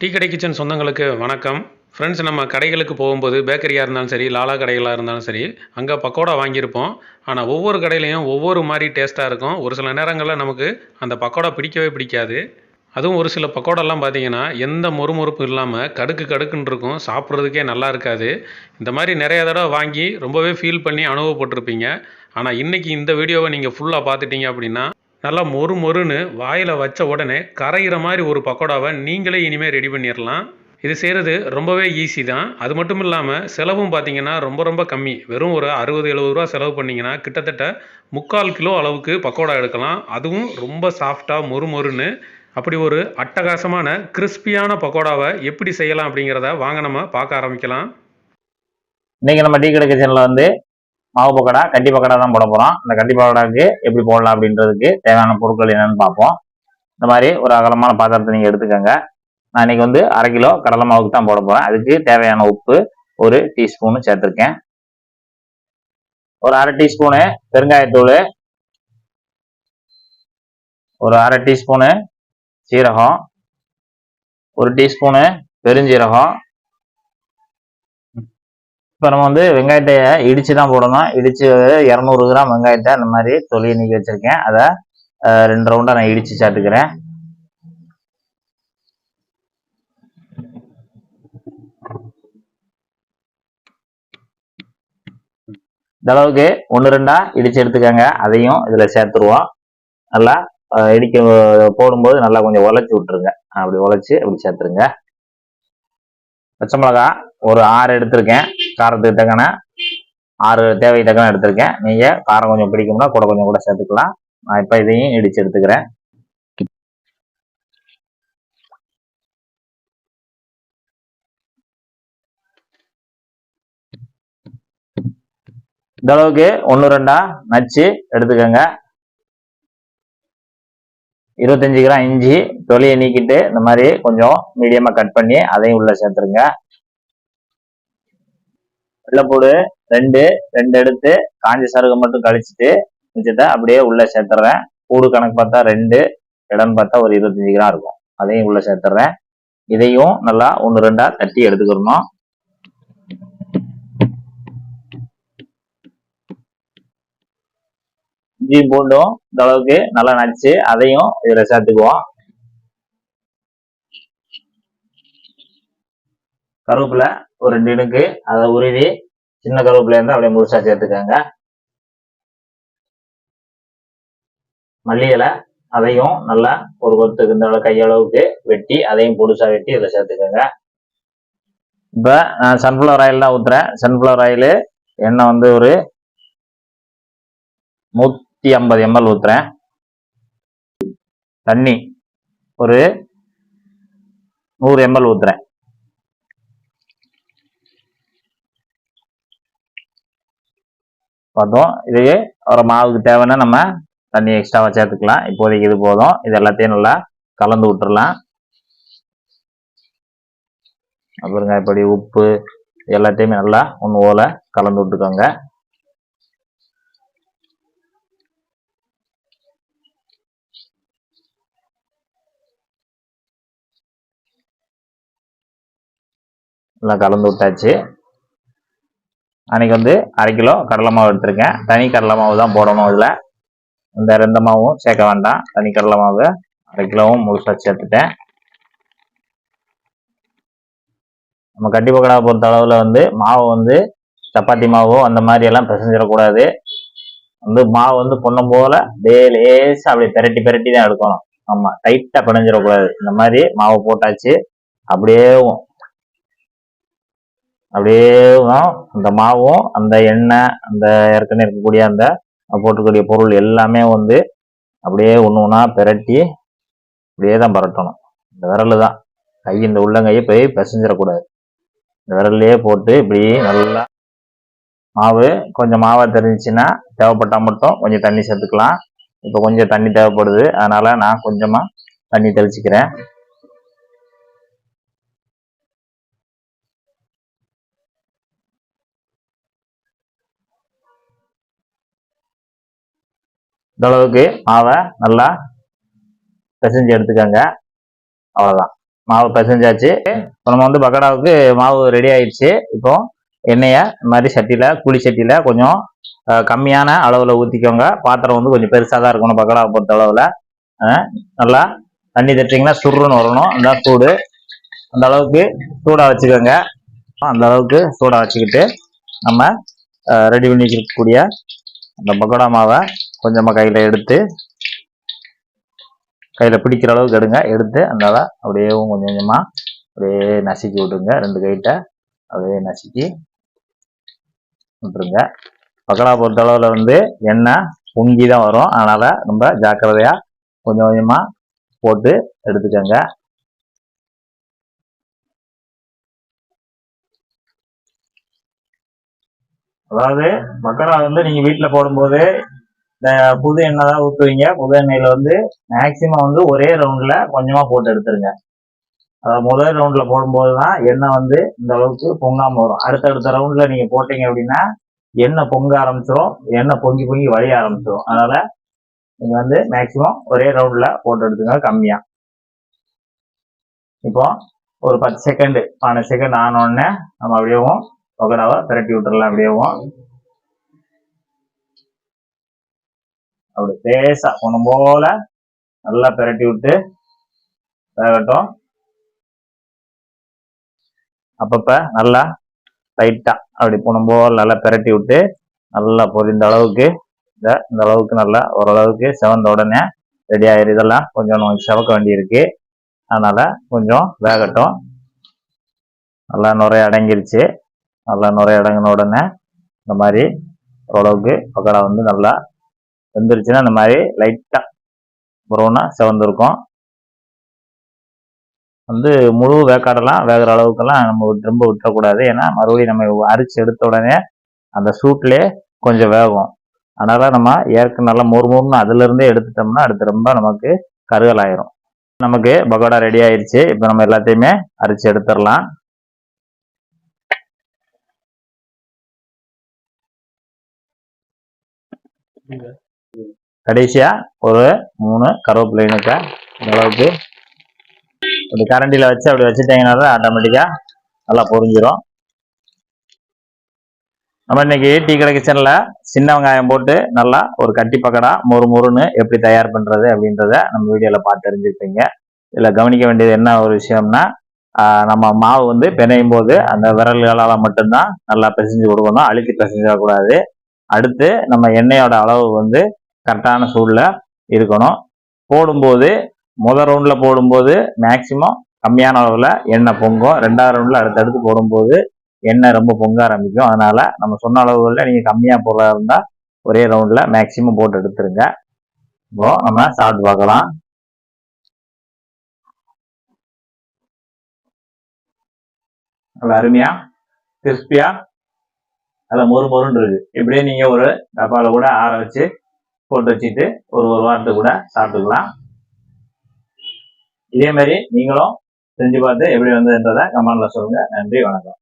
Tea கடை kitchen சொந்தங்களுக்கு வணக்கம். ஃப்ரெண்ட்ஸ் நம்ம கடைகளுக்கு போகும்போது பேக்கரியாக இருந்தாலும் சரி லாலா கடைகளாக இருந்தாலும் சரி அங்கே பக்கோடா வாங்கியிருப்போம். ஆனால் ஒவ்வொரு கடையிலையும் ஒவ்வொரு மாதிரி டேஸ்ட்டாக இருக்கும். ஒரு சில நேரங்களில் நமக்கு அந்த பக்கோடா பிடிக்கவே பிடிக்காது. அதுவும் ஒரு சில பக்கோடாலாம் பார்த்தீங்கன்னா எந்த மொறுமொறுப்பும் இல்லாமல் கடுக்கு கடுக்குன்னு இருக்கும். சாப்பிட்றதுக்கே நல்லா இருக்காது. இந்த மாதிரி நிறைய தடவை வாங்கி ரொம்பவே ஃபீல் பண்ணி அனுபவப்பட்டிருப்பீங்க. ஆனால் இன்றைக்கி இந்த வீடியோவை நீங்கள் ஃபுல்லாக பார்த்துட்டீங்க அப்படின்னா நல்லா மொறு மொறுன்னு வாயில் வச்ச உடனே கரைகிற மாதிரி ஒரு பக்கோடாவை நீங்களே இனிமேல் ரெடி பண்ணிடலாம் இது செய்கிறது ரொம்பவே ஈஸி தான். அது மட்டும் இல்லாமல் செலவும் பார்த்தீங்கன்னா ரொம்ப ரொம்ப கம்மி. வெறும் ஒரு அறுபது எழுபது ரூபா செலவு பண்ணிங்கன்னா கிட்டத்தட்ட முக்கால் கிலோ அளவுக்கு பக்கோடா எடுக்கலாம். அதுவும் ரொம்ப சாஃப்டாக மொறு மொறுன்னு. அப்படி ஒரு அட்டகாசமான கிறிஸ்பியான பக்கோடாவை எப்படி செய்யலாம் அப்படிங்கிறத வாங்க நம்ம பார்க்க ஆரம்பிக்கலாம். இன்றைக்கி நம்ம டீ கிடைக்க சேனலில் வந்து மாவு பக்கடா கட்டி பக்கோடா தான் போட போகிறோம் இந்த கட்டி பக்கோடாக்கு எப்படி போடலாம் அப்படின்றதுக்கு தேவையான பொருட்கள் என்னன்னு பார்ப்போம். இந்த மாதிரி ஒரு அகலமான பாத்திரத்தை நீங்கள் எடுத்துக்கோங்க. நான் இன்னைக்கு வந்து அரை கிலோ கடலை மாவுக்கு தான் போட போகிறேன் அதுக்கு தேவையான உப்பு ஒரு டீஸ்பூனு சேர்த்துருக்கேன். ஒரு அரை டீஸ்பூனு பெருங்காயத்தூள் ஒரு அரை டீஸ்பூனு சீரகம் ஒரு டீஸ்பூனு பெருஞ்சீரகம் இப்போ நம்ம வந்து வெங்காயத்தை இடித்து தான் போடணும் இடித்து இரநூறு கிராம் வெங்காயத்தை அந்த மாதிரி தொழில் நீக்கி வச்சுருக்கேன். அதை ரெண்டு ரவுண்டாக நான் இடித்து சாட்டுக்கிறேன் இந்த அளவுக்கு ஒன்று ரெண்டா இடித்து எடுத்துக்கோங்க. அதையும் இதில் சேர்த்துருவோம். நல்லா இடிக்க போடும்போது நல்லா கொஞ்சம் உழைச்சி விட்டுருங்க. அப்படி உழைச்சி அப்படி சேர்த்துருங்க. பச்சை மிளகா ஒரு ஆறு எடுத்திருக்கேன். காரத்துக்கு தக்கன ஆறு தேவை தக்கன எடுத்திருக்கேன். நீங்கள் காரம் கொஞ்சம் பிடிக்கும்னா கூட கொஞ்சம் கூட சேர்த்துக்கலாம். நான் இப்போ இதையும் இடித்து எடுத்துக்கிறேன். இந்த அளவுக்கு ஒன்று ரெண்டா நச்சு எடுத்துக்கோங்க. இருபத்தஞ்சு கிராம் இஞ்சி தொலியை நீக்கிட்டு இந்த மாதிரி கொஞ்சம் மீடியமாக கட் பண்ணி அதையும் உள்ள சேர்த்துருங்க. வெள்ளைப்பூடு ரெண்டு ரெண்டு எடுத்து காஞ்ச சருகை மட்டும் கழிச்சிட்டு மிச்சத்தை அப்படியே உள்ள சேர்த்துறேன். கூடு கணக்கு பார்த்தா ரெண்டு இடம்னு பார்த்தா ஒரு இருபத்தஞ்சு கிராம் இருக்கும். அதையும் உள்ள சேர்த்துறேன். இதையும் நல்லா ஒன்று ரெண்டா தட்டி எடுத்துக்கிறணும் இஞ்சியும் பூண்டும் இந்த அளவுக்கு நல்லா நச்சு அதையும் இதில் சேர்த்துக்குவோம். கருவேப்பிலை ஒரு ரெண்டு இடுக்கு அதை உருவி சின்ன கருவேப்பிலை இருந்தால் அப்படியே முழுசா சேர்த்துக்கோங்க. மல்லி இலை அதையும் நல்லா ஒரு கொத்துக்கு இந்த கையளவுக்கு வெட்டி அதையும் பொடுசா வெட்டி இதில் சேர்த்துக்கோங்க. இப்போ நான் சன்ஃப்ளவர் ஆயில் தான் ஊற்றுறேன் சன்ஃப்ளவர் ஆயில் எண்ணெய் வந்து ஒரு நூற்றி ஐம்பது எம்எல் ஊற்றுறேன் தண்ணி ஒரு நூறு எம்எல் ஊற்றுறேன் பார்த்தோம். இதையே ஒரு மாவுக்கு தேவைன்னா நம்ம தண்ணி எக்ஸ்ட்ராவாக சேர்த்துக்கலாம். இப்போதைக்கு இது போதும். இது எல்லாத்தையும் நல்லா கலந்து விட்டுறலாம். அப்புறங்க இப்படி உப்பு எல்லாத்தையுமே நல்லா ஒன்று போல கலந்து விட்டுக்கோங்க. நல்லா கலந்து விட்டாச்சு. அன்னைக்கு வந்து அரை கிலோ கடலை மாவு எடுத்திருக்கேன். தனி கடலை மாவு தான் போடணும் இதில். இந்த ரெண்டு மாவும் சேர்க்க வேண்டாம். தனி கடலை மாவு அரை கிலோவும் முழுசாக சேர்த்துட்டேன். நம்ம கட்டி பக்கடா பொறுத்த அளவில் வந்து மாவு வந்து சப்பாத்தி மாவோ அந்த மாதிரி எல்லாம் பிசைஞ்சிடக்கூடாது. வந்து மாவு வந்து பொண்ணும் போல் அப்படியே லேசாக அப்படியே பெரட்டி பெரட்டி தான் எடுக்கணும். ஆமாம் டைட்டாக பிணைஞ்சிடக்கூடாது. இந்த மாதிரி மாவு போட்டாச்சு அப்படியே அப்படியே தான் அந்த மாவும் அந்த எண்ணெய் அந்த ஏற்கனவே இருக்கக்கூடிய அந்த போட்டுக்கூடிய பொருள் எல்லாமே வந்து அப்படியே ஒன்று ஒன்றா பிரட்டி அப்படியே தான் பரட்டணும். இந்த விரல் தான் கை இந்த உள்ளங்கையை போய் பிசைஞ்சிடக்கூடாது. இந்த விரல்லையே போட்டு இப்படி நல்லா மாவு கொஞ்சம் மாவாக தெரிஞ்சுச்சுன்னா தேவைப்பட்டால் மட்டும் கொஞ்சம் தண்ணி சேர்த்துக்கலாம். இப்போ கொஞ்சம் தண்ணி தேவைப்படுது. அதனால் நான் கொஞ்சமாக தண்ணி தெளிச்சிக்கிறேன். இந்த அளவுக்கு மாவை நல்லா பிசைஞ்சு எடுத்துக்கோங்க. அவ்வளோதான் மாவு பிசைஞ்சாச்சு. இப்போ நம்ம வந்து பக்கோடாவுக்கு மாவு ரெடி ஆயிடுச்சு. இப்போ எண்ணெயை இந்த மாதிரி சட்டியில் குழி சட்டியில் கொஞ்சம் கம்மியான அளவில் ஊற்றிக்கோங்க பாத்திரம் வந்து கொஞ்சம் பெருசாக தான் இருக்கணும் பக்கோடாவை பொறுத்த அளவில். நல்லா தண்ணி தட்டிங்கன்னா சுருன்னு வரணும். அந்த சூடு அந்த அளவுக்கு சூடாக வச்சுக்கோங்க. அந்த அளவுக்கு சூடாக வச்சுக்கிட்டு நம்ம ரெடி பண்ணி வச்சுருக்கக்கூடிய அந்த பக்கோடா மாவை கொஞ்சமாக கையில் எடுத்து கையில் பிடிக்கிற அளவுக்கு எடுங்க. எடுத்து அதனால் அப்படியே கொஞ்சம் கொஞ்சமாக அப்படியே நசுக்கி விட்டுருங்க. ரெண்டு கைட்ட அப்படியே நசுக்கி விட்டுருங்க. பக்கோடா பொறுத்த அளவில் வந்து எண்ணெய் பொங்கி தான் வரும். அதனால் ரொம்ப ஜாக்கிரதையாக கொஞ்சம் கொஞ்சமாக போட்டு எடுத்துக்கோங்க. அதாவது பக்கோடா வந்து நீங்கள் வீட்டில் போடும்போது புது எண்ணெய் தான் ஊற்றுவீங்க புது எண்ணெயில் வந்து மேக்சிமம் வந்து ஒரே ரவுண்டில் கொஞ்சமாக போட்டு எடுத்துருங்க. முதல் ரவுண்டில் போடும்போது தான் எண்ணெய் வந்து இந்த அளவுக்கு பொங்காமல் வரும். அடுத்தடுத்த ரவுண்டில் நீங்கள் போட்டீங்க அப்படின்னா எண்ணெய் பொங்க ஆரம்பிச்சிடும் எண்ணெய் பொங்கி பொங்கி வழிய ஆரம்பிச்சிடும் அதனால் நீங்கள் வந்து மேக்சிமம் ஒரே ரவுண்டில் போட்டு எடுத்துங்க கம்மியாக இப்போ ஒரு பத்து செகண்டு பன்னெண்டு செகண்ட் ஆனோடனே நம்ம அப்படியேவும் பக்கோடாவை திரட்டி விட்டுறலாம். அப்படியேவும் அப்படி பேச ஒன்றும் போல நல்லா பிரட்டி விட்டு வேகட்டும். அப்பப்ப நல்லா லைட்டா அப்படி போனும் போல நல்லா பிரட்டி விட்டு நல்லா பொரிந்த அளவுக்கு இந்த இந்த அளவுக்கு நல்லா ஓரளவுக்கு செவந்த உடனே ரெடி ஆயிரு. இதெல்லாம் கொஞ்சம் நமக்கு செவக்க வேண்டியிருக்கு. அதனால கொஞ்சம் வேகட்டும். நல்லா நுரைய அடங்கிருச்சு. நல்லா நுரைய அடங்கின உடனே இந்த மாதிரி ஓரளவுக்கு பக்கடா வந்து நல்லா வெந்துருச்சுன்னா இந்த மாதிரி லைட்டாக ப்ரௌனாக செவந்திருக்கும். வந்து முழு வேக்காடெல்லாம் வேகிற அளவுக்கெல்லாம் நம்ம திரும்ப விட்டுறக்கூடாது ஏன்னா மறுபடியும் நம்ம அரிச்சு எடுத்த உடனே அந்த சூட்லேயே கொஞ்சம் வேகும். அதனால் நம்ம ஏற்க நல்லா மொறு மொறுன்னு அதுலேருந்தே எடுத்துட்டோம்னா அடுத்து ரொம்ப நமக்கு கருகல் ஆயிரும் நமக்கு பகோடா ரெடி ஆயிடுச்சு இப்போ நம்ம எல்லாத்தையுமே அரிச்சு எடுத்துடலாம். கடைசியா ஒரு மூணு கருவேப்பிலை இனுக்க அளவுக்கு இப்படி கரண்டியில் வச்சு அப்படி வச்சுட்டீங்கன்னா தான் ஆட்டோமேட்டிக்காக நல்லா பொரிஞ்சிடும் நம்ம இன்னைக்கு டீ கடை கிச்சனில் சின்ன வெங்காயம் போட்டு நல்லா ஒரு கட்டி பக்கடா மொறு மொறுன்னு எப்படி தயார் பண்ணுறது அப்படின்றத நம்ம வீடியோவில் பார்த்து தெரிஞ்சுருப்பீங்க இதில் கவனிக்க வேண்டியது என்ன ஒரு விஷயம்னா நம்ம மாவு வந்து பிணையும் போது அந்த விரல்களால் மட்டும்தான் நல்லா பிசைஞ்சு கொடுக்கணும். அழுத்தி பிசைஞ்சிடக்கூடாது அடுத்து நம்ம எண்ணெயோட அளவு வந்து கரெக்டான சூடில் இருக்கணும். போடும்போது முதல் ரவுண்டில் போடும்போது மேக்சிமம் கம்மியான அளவில் எண்ணெய் பொங்கும். ரெண்டாவது ரவுண்டில் அடுத்தடுத்து போடும்போது எண்ணெய் ரொம்ப பொங்க ஆரம்பிக்கும். அதனால் நம்ம சொன்ன அளவுகளில் நீங்கள் கம்மியாக போடுறதா இருந்தால் ஒரே ரவுண்டில் மேக்சிமம் போட்டு எடுத்துருங்க. இப்போ நம்ம சாப்பிட்டு பார்க்கலாம். நல்லா அருமையா கிறிஸ்பியாக அதில் மொறு மொறுன்னு இருக்கு. இப்படியே நீங்கள் ஒரு டப்பாவில் கூட ஆற வச்சு போட்டு வச்சுட்டு ஒரு ஒரு வாரத்துக்கு கூட சாப்பிட்டுக்கலாம். இதே மாதிரி நீங்களும் செஞ்சு பார்த்து எப்படி வந்ததுன்றதை கமெண்ட்ல சொல்லுங்க. நன்றி வணக்கம்.